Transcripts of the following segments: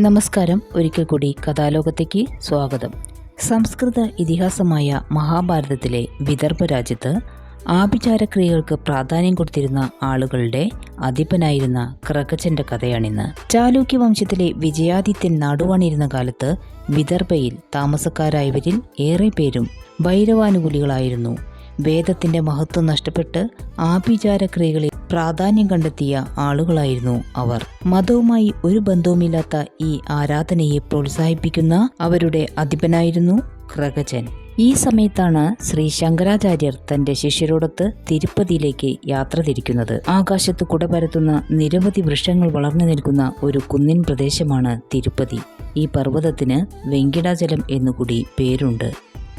നമസ്കാരം. ഒരിക്കൽ കൂടി കഥാലോകത്തേക്ക് സ്വാഗതം. സംസ്കൃത ഇതിഹാസമായ മഹാഭാരതത്തിലെ വിദർഭ രാജ്യത്ത് ആഭിചാരക്രിയകൾക്ക് പ്രാധാന്യം കൊടുത്തിരുന്ന ആളുകളുടെ അധിപനായിരുന്ന ക്രകച്ചന്റെ കഥയാണിന്ന്. ചാലൂക്യ വംശത്തിലെ വിജയാദിത്യൻ നാടുവാണിരുന്ന കാലത്ത് വിദർഭയിൽ താമസക്കാരായവരിൽ ഏറെ പേരും ഭൈരവാനുകൂലികളായിരുന്നു. വേദത്തിന്റെ മഹത്വം നഷ്ടപ്പെട്ട് ആഭിചാരക്രിയകളിൽ പ്രാധാന്യം കണ്ടെത്തിയ ആളുകളായിരുന്നു അവർ. മതവുമായി ഒരു ബന്ധവുമില്ലാത്ത ഈ ആരാധനയെ പ്രോത്സാഹിപ്പിക്കുന്ന അവരുടെ അധിപനായിരുന്നു ക്രകചൻ ഈ സമയത്താണ് ശ്രീ ശങ്കരാചാര്യർ തന്റെ ശിഷ്യരോടൊത്ത് തിരുപ്പതിയിലേക്ക് യാത്ര തിരിക്കുന്നത്. ആകാശത്ത് കുട പരത്തുന്ന നിരവധി വൃക്ഷങ്ങൾ വളർന്നു നിൽക്കുന്ന ഒരു കുന്നിൻ പ്രദേശമാണ് തിരുപ്പതി. ഈ പർവതത്തിന് വെങ്കിടാചലം എന്നുകൂടി പേരുണ്ട്.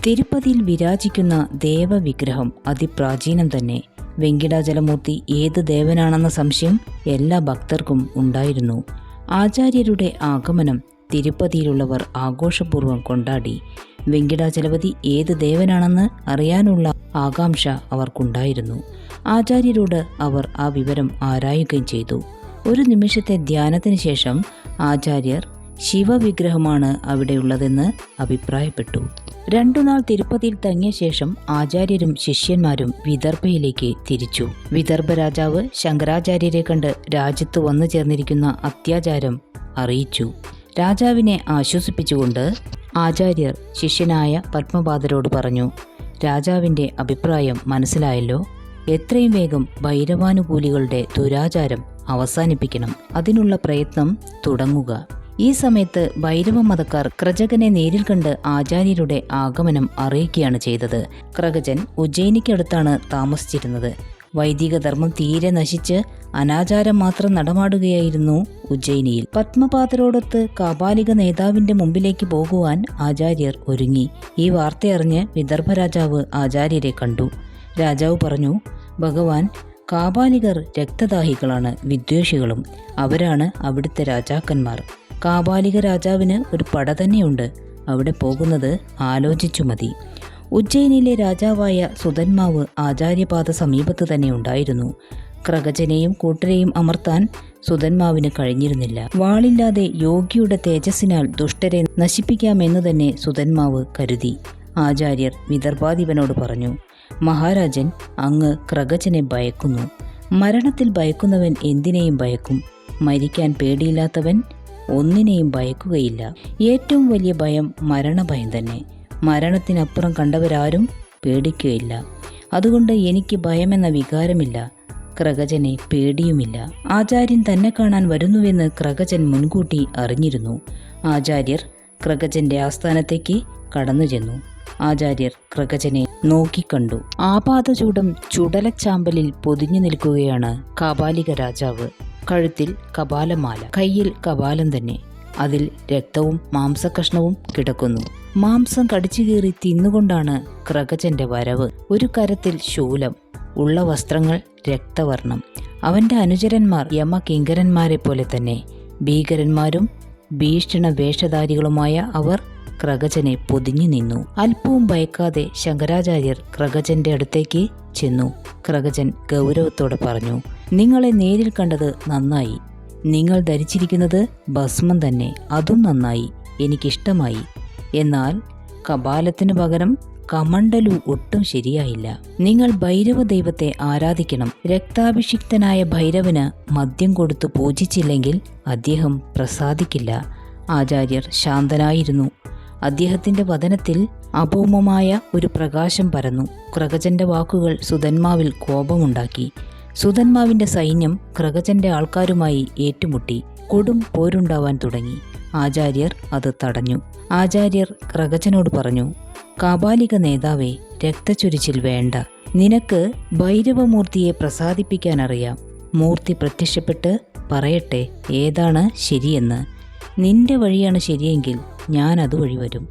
തിരുപ്പതിയിൽ വിരാജിക്കുന്ന ദേവവിഗ്രഹം അതിപ്രാചീനം തന്നെ. വെങ്കിടാചലമൂർത്തി ഏത് ദേവനാണെന്ന സംശയം എല്ലാ ഭക്തർക്കും ഉണ്ടായിരുന്നു. ആചാര്യരുടെ ആഗമനം തിരുപ്പതിയിലുള്ളവർ ആഘോഷപൂർവം കൊണ്ടാടി. വെങ്കിടാചലപതി ഏത് ദേവനാണെന്ന് അറിയാനുള്ള ആകാംക്ഷ അവർക്കുണ്ടായിരുന്നു. ആചാര്യരോട് അവർ ആ വിവരം ആരായുകയും ചെയ്തു. ഒരു നിമിഷത്തെ ധ്യാനത്തിന് ശേഷം ആചാര്യർ ശിവവിഗ്രഹമാണ് അവിടെയുള്ളതെന്ന് അഭിപ്രായപ്പെട്ടു. രണ്ടുനാൾ തിരുപ്പതിയിൽ തങ്ങിയ ശേഷം ആചാര്യരും ശിഷ്യന്മാരും വിദർഭയിലേക്ക് തിരിച്ചു. വിദർഭ രാജാവ് ശങ്കരാചാര്യരെ കണ്ട് രാജ്യത്ത് വന്നു ചേർന്നിരിക്കുന്ന അത്യാചാരം അറിയിച്ചു. രാജാവിനെ ആശ്വസിപ്പിച്ചുകൊണ്ട് ആചാര്യർ ശിഷ്യനായ പത്മപാദരോട് പറഞ്ഞു രാജാവിന്റെ അഭിപ്രായം മനസ്സിലായല്ലോ. എത്രയും വേഗം ഭൈരവാനുകൂലികളുടെ ദുരാചാരം അവസാനിപ്പിക്കണം. അതിനുള്ള പ്രയത്നം തുടങ്ങുക. ഈ സമയത്ത് ഭൈരവ മതക്കാർ ക്രജകനെ നേരിൽ കണ്ട് ആചാര്യരുടെ ആഗമനം അറിയിക്കുകയാണ് ചെയ്തത്. ക്രകജൻ ഉജ്ജയിനിക്കടുത്താണ് താമസിച്ചിരുന്നത്. വൈദിക ധർമ്മം തീരെ നശിച്ച് അനാചാരം മാത്രം നടമാടുകയായിരുന്നു ഉജ്ജയിനിയിൽ. പത്മപാതരോടൊത്ത് കാപാലിക നേതാവിന്റെ മുമ്പിലേക്ക് പോകുവാൻ ആചാര്യർ ഒരുങ്ങി. ഈ വാർത്തയറിഞ്ഞ് വിദർഭ രാജാവ് ആചാര്യരെ കണ്ടു. രാജാവ് പറഞ്ഞു ഭഗവാൻ കാപാലികർ രക്തദാഹികളാണ് വിദ്വേഷികളും. അവരാണ് അവിടുത്തെ രാജാക്കന്മാർ. കാപാലിക രാജാവിന് ഒരു പട തന്നെയുണ്ട്. അവിടെ പോകുന്നത് ആലോചിച്ചു മതി. ഉജ്ജയിനിലെ രാജാവായ സുധന്മാവ് ആചാര്യപാത സമീപത്ത് തന്നെ ഉണ്ടായിരുന്നു. ക്രകജനെയും കൂട്ടരെയും അമർത്താൻ സുധന്മാവിന് കഴിഞ്ഞിരുന്നില്ല. വാളില്ലാതെ യോഗിയുടെ തേജസ്സിനാൽ ദുഷ്ടരെ നശിപ്പിക്കാമെന്ന് തന്നെ സുധന്മാവ് കരുതി. ആചാര്യർ വിദർഭാധിപനോട് പറഞ്ഞു മഹാരാജൻ അങ്ങ് ക്രകജനെ ഭയക്കുന്നു. മരണത്തിൽ ഭയക്കുന്നവൻ എന്തിനേയും ഭയക്കും. മരിക്കാൻ പേടിയില്ലാത്തവൻ ഒന്നിനെയും ഭയക്കുകയില്ല. ഏറ്റവും വലിയ ഭയം മരണഭയം തന്നെ. മരണത്തിനപ്പുറം കണ്ടവരാരും പേടിക്കുകയില്ല. അതുകൊണ്ട് എനിക്ക് ഭയമെന്ന വികാരമില്ല. ക്രകജനെ പേടിയുമില്ല. ആചാര്യൻ തന്നെ കാണാൻ വരുന്നുവെന്ന് ക്രകജൻ മുൻകൂട്ടി അറിഞ്ഞിരുന്നു. ആചാര്യർ ക്രകജന്റെ ആസ്ഥാനത്തേക്ക് കടന്നു ചെന്നു ആചാര്യർ ക്രകജനെ നോക്കിക്കണ്ടു. ആപാതചൂടം ചുടലച്ചാമ്പലിൽ പൊതിഞ്ഞു നിൽക്കുകയാണ് കാപാലിക രാജാവ്. കഴുത്തിൽ കപാലമാല. കയ്യിൽ കപാലം തന്നെ. അതിൽ രക്തവും മാംസകഷ്ണവും കിടക്കുന്നു. മാംസം കടിച്ചു കീറി തിന്നുകൊണ്ടാണ് ക്രകജന്റെ വരവ്. ഒരു കരത്തിൽ ശൂലം ഉള്ള വസ്ത്രങ്ങൾ രക്തവർണം അവന്റെ അനുചരന്മാർ യമകിങ്കരന്മാരെ പോലെ തന്നെ. ഭീകരന്മാരും ഭീഷണ വേഷധാരികളുമായ അവർ ക്രഗജനെ പൊതിഞ്ഞു നിന്നു. അല്പവും ഭയക്കാതെ ശങ്കരാചാര്യർ ക്രഗജന്റെ അടുത്തേക്ക് ചെന്നു. ക്രഗജൻ ഗൗരവത്തോടെ പറഞ്ഞു നിങ്ങളെ നേരിൽ കണ്ടത് നന്നായി. നിങ്ങൾ ധരിച്ചിരിക്കുന്നത് ഭസ്മം തന്നെ. അതും നന്നായി. എനിക്കിഷ്ടമായി. എന്നാൽ കപാലത്തിനു പകരം കമണ്ടലു ഒട്ടും ശരിയായില്ല. നിങ്ങൾ ഭൈരവ ദൈവത്തെ ആരാധിക്കണം. രക്താഭിഷിക്തനായ ഭൈരവന് മദ്യം കൊടുത്തു പൂജിച്ചില്ലെങ്കിൽ അദ്ദേഹം പ്രസാദിക്കില്ല. ആചാര്യർ ശാന്തനായിരുന്നു. അദ്ദേഹത്തിന്റെ വതനത്തിൽ അഭൗമമായ ഒരു പ്രകാശം പരന്നു. ക്രകജന്റെ വാക്കുകൾ സുധന്മാവിൽ കോപമുണ്ടാക്കി. സുധന്മാവിന്റെ സൈന്യം ക്രകജന്റെ ആൾക്കാരുമായി ഏറ്റുമുട്ടി. കൊടും പോരുണ്ടാവാൻ തുടങ്ങി. ആചാര്യർ അത് തടഞ്ഞു. ആചാര്യർ ക്രകജനോട് പറഞ്ഞു കാപാലിക നേതാവേ രക്തചൊരിച്ചിൽ വേണ്ട. നിനക്ക് ഭൈരവമൂർത്തിയെ പ്രസാദിപ്പിക്കാനറിയാം. മൂർത്തി പ്രത്യക്ഷപ്പെട്ട് പറയട്ടെ ഏതാണ് ശരിയെന്ന്. നിന്റെ വഴിയാണ് ശരിയെങ്കിൽ ഞാൻ അതുവഴി വരും.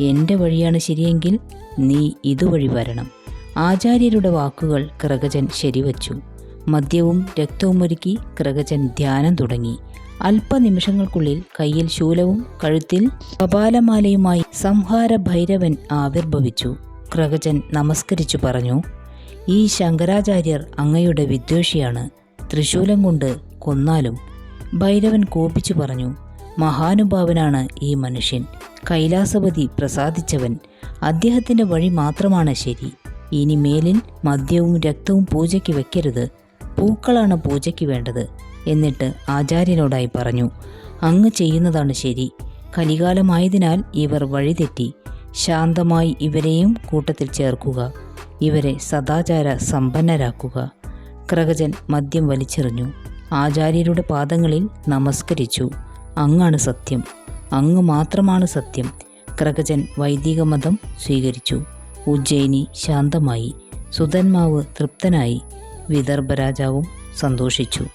എന്റെ വഴിയാണ് ശരിയെങ്കിൽ നീ ഇതുവഴി വരണം. ആചാര്യരുടെ വാക്കുകൾ ക്രകജൻ ശരിവച്ചു. മദ്യവും രക്തവും ഒരുക്കി ക്രകജൻ ധ്യാനം തുടങ്ങി. അല്പനിമിഷങ്ങൾക്കുള്ളിൽ കയ്യിൽ ശൂലവും കഴുത്തിൽ കപാലമാലയുമായി സംഹാര ഭൈരവൻ ആവിർഭവിച്ചു. ക്രകജൻ നമസ്കരിച്ചു പറഞ്ഞു ഈ ശങ്കരാചാര്യർ അങ്ങയുടെ വിദ്വേഷിയാണ്. ത്രിശൂലം കൊണ്ട് കൊന്നാലും ഭൈരവൻ കോപിച്ചു പറഞ്ഞു മഹാനുഭാവനാണ് ഈ മനുഷ്യൻ. കൈലാസപതി പ്രസാദിച്ചവൻ. അദ്ദേഹത്തിന്റെ വഴി മാത്രമാണ് ശരി. ഇനി മേലിൽ മദ്യവും രക്തവും പൂജയ്ക്ക് വെക്കരുത്. പൂക്കളാണ് പൂജയ്ക്ക് വേണ്ടത് എന്നിട്ട് ആചാര്യനോടായി പറഞ്ഞു. അങ്ങ് ചെയ്യുന്നതാണ് ശരി. കലികാലമായതിനാൽ ഇവർ വഴിതെറ്റി. ശാന്തമായി ഇവരെയും കൂട്ടത്തിൽ ചേർക്കുക. ഇവരെ സദാചാര സമ്പന്നരാക്കുക. ക്രകജൻ മദ്യം വലിച്ചെറിഞ്ഞു. ആചാര്യരുടെ പാദങ്ങളിൽ നമസ്കരിച്ചു. അങ്ങാണ് സത്യം. അങ്ങ് മാത്രമാണ് സത്യം. ക്രകജൻ വൈദിക മതം സ്വീകരിച്ചു. ഉജ്ജയിനി ശാന്തമായി. സുധന്മാവ് തൃപ്തനായി. വിദർഭ രാജാവും സന്തോഷിച്ചു.